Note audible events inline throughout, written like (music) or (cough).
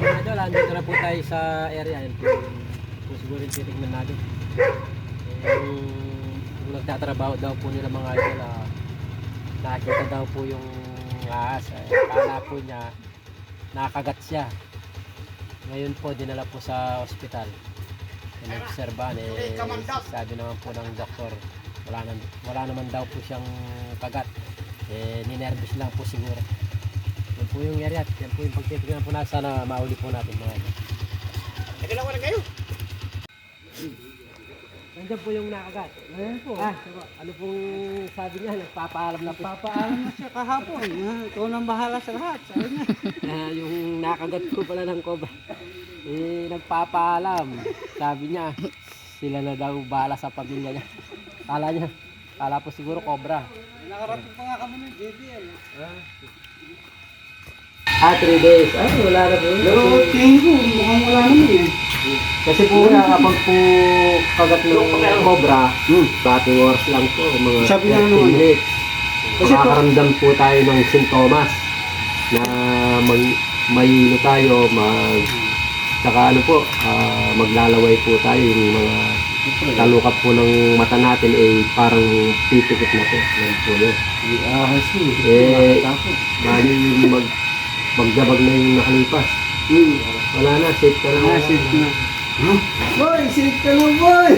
mga idol, andito na po tayo sa area. Yan po, po siguro yung titignan natin. Eh, Yung, yung nagtatrabaho daw po nila mga idol, ah, nakita daw po yung ahas. Eh, akala po niya, nakagat siya. Ngayon po, dinala po sa ospital. Pinag-obserbahan, eh, sabi naman po ng doktor, wala, na, wala naman daw po siyang kagat. Eh, ninervous lang po siguro. Yan po yung area. Yan po yung pagtitignan po natin. Sana mauli po natin mga idol. Nagalawa na kayo. Nandiyan po yung nakagat. Ayan po. Ah, ano pong sabi niya? Nagpapaalam na po. Papaalam na siya kahapon. (laughs) Ah, Ikaw nang bahala sa lahat. Sabi niya. (laughs) Ah, yung nakagat po pala ng cobra. Eh, nagpapaalam. Sabi niya, sila na daw bala sa pamilya niya. Kala niya, kala po siguro cobra. Nakarating pa nga kami ng JBL. Ah, 3 days. Ah, wala na po. Pero tingin ko, mukhang wala naman eh. Kasi po na kapag po kagat ng cobra, hmm, batting hours lang po, mga Sabi nga 30 naman. minutes. Kasi po- Makakaramdam po tayo ng sintomas na mag, mahilo tayo, mag, saka ano po, ah, maglalaway po tayo yung mga talukap po ng mata natin eh parang pipikit na po. Yan po yun. Mo. Eh, bali mag, magdabag na yung nakalipas. Hmm. Wala na, safe ka na. Ah, safe na. Huh? Boy, safe ka na boy!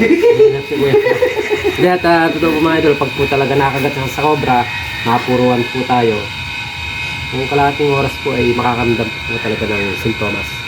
Hindi at uh, totoo po mga idol, pag po talaga nakagat sa cobra, mapuruan po tayo. Yung kalahating oras po ay makakamdam po talaga ng sintomas.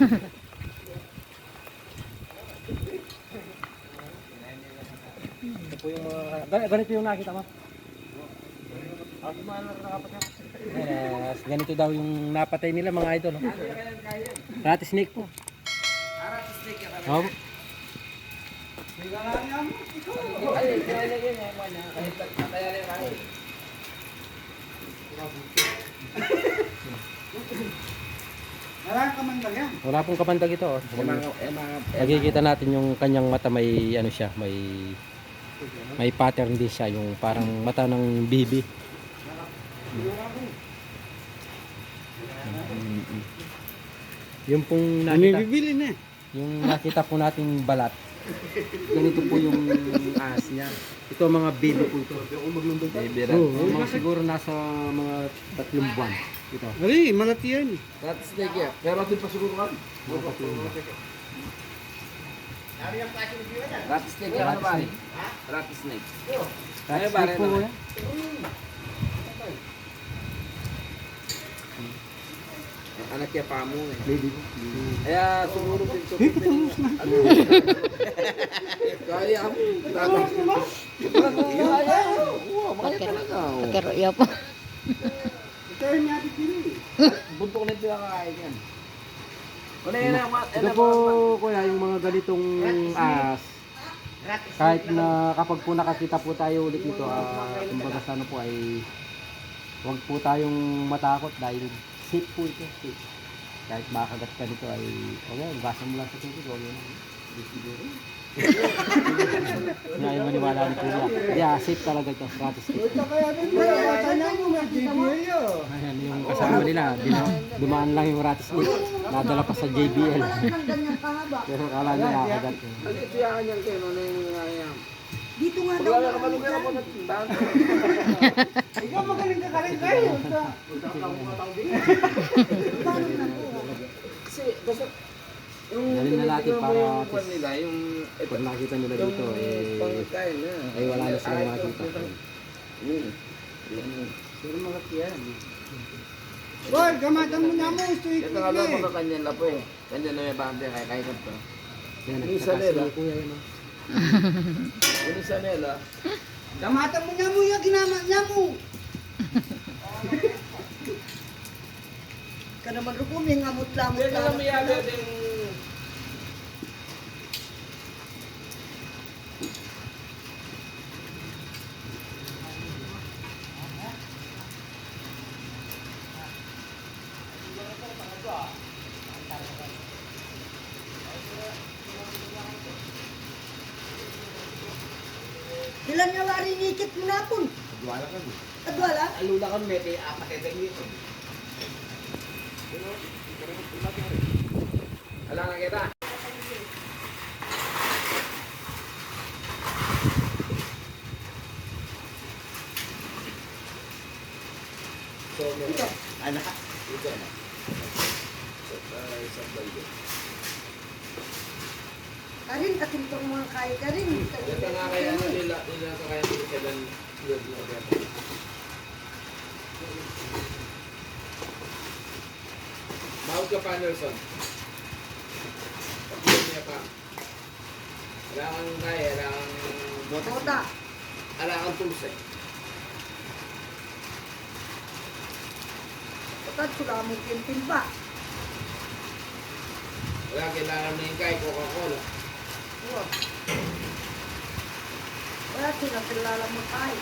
Ito yung mga, gan- ganito yung nakita mo. Eh, ganito daw yung napatay nila mga idol. Oh. Rat snake po. Oh, Marang ka man lang yan. wala pong kapandag ito. Oh. Nakikita natin yung kanyang mata may ano siya, may may pattern din siya, yung parang mata ng bibi. Mm. Yung pong nakita, bibili na? yung nakita po nating balat. Ganito po yung ahas niya. Ito mga baby po ito. Baby rat. Mga siguro nasa mga tatlong buwan. Ito. Ay, malati yan. Rat snake ya. Pero din pa siguro kan. Mga tatlong buwan. Rat snake ya ano ba? Rat snake. Rat Ano ba snake rin po naman? yan. Ang anak niya pamo eh. Baby po. Kaya siguro din to. Eh, patamos na. Kaya mo. Tatang. Kaya. Wow, kaya talaga. oh. Keroya po. (laughs) Yung niya bibili. Buntok na sila kakain yan. Ano yan ang mat? Ito po kuya yung mga ganitong ahas. Kahit na kapag po nakakita po tayo ulit nito, ah, kumbaga sa ano po ay huwag po tayong matakot dahil safe po ito. Safe. Kahit makagat ka nito ay, okay, basa mo lang sa tubig, okay na. Hindi siguro. Nga yung maniwala ni Kuya. Yeah, safe talaga ito, gratis. Ito kaya din mo. Sana mo na JBL yun. Ayan, yung kasama nila, dina- dumaan lang yung ratis snake. Nadala pa sa JBL. Pero kala niya nakakagat. Ano ito yan yan kayo? Ano yung nangyayam? Dito nga daw. Wala ka malugan ako na tindahan. Ikaw magaling ka ka rin kayo. Kasi basta yung Galing na natin mo para yung kwan nila, yung Pag nakita nila yung dito, eh, pangkain na. ay wala na silang Ayaw makita. Yun. Yan. Pero malaki yan. Boy, gamatan mo na mo. Ito Ito nga lang mga kanyan lapo eh. Kanyan na may bante kaya kaya ka to. Yan, Yung yun. oh. (laughs) Ano sa nila? Gamatan mo na mo yung ginama niya mo. (laughs) Ka naman rupo, may ngamot-lamot Yan lang yaga din. Ilan nga wari nikit mo na pun? Wala ka. Adwala? Alula ka mete apat eteng dito. Alam na kita. So, ito. Anak. Ito na. So, isang balde. Karin, atin tong mga kaya ka rin. Ito nga kaya ano nila, nila ka kaya nila kailan yun na beto. Mahal ka pa, Nelson. Pag-iwan niya pa. Wala kang kaya, wala kang. Bota. Wala kang tools eh. Patad, sula mo kintin pa. Wala kailangan mo yung kay Coca-Cola. Wow. Wala sila kilala mo tayo.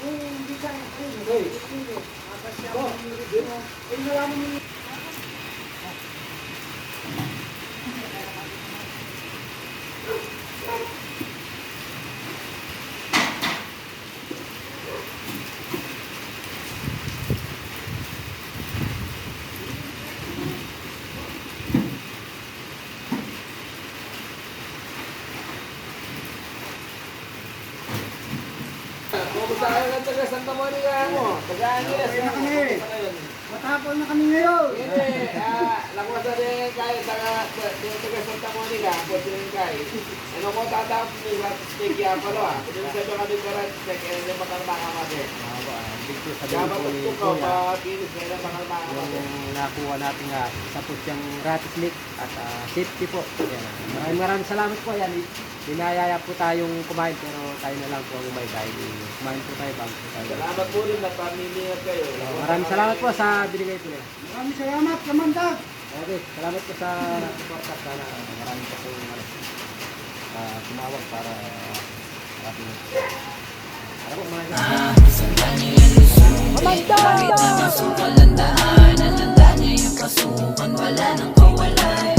Kung hindi ka na kayo, hindi. Mapasya mo yung ritmo. Eh, wala mo Kumusta ka taga Santa Monica mo? Taga Angeles. Okay na kami. Matapon na kami ngayon. Hindi, ah, lakwasa din kayo taga taga Santa Monica, pwede rin kayo. Ano ko tatapos ni Rat Steak yan pala ah. Yung sa mga din karat steak, eh, mati. Dito sa Dapat ito ko, pa pinis na yung bakal baka mati. yung nakuha natin nga sa putyang rat snake at ah, safety po. Maraming maraming salamat po. Yan. Dinayaya po tayong kumain pero tayo na lang po ang umay dahil kumain po tayo bago po tayo. Salamat po rin na pamilya kayo. So, maraming salamat po sa binigay po nila. Maraming salamat, kamandag. Okay, salamat po sa support at sana maraming po yung ano, ah, tumawag para ating Ano po mga naman sukal ang daanan Ang daan niya yung pasukan Wala nang kawalan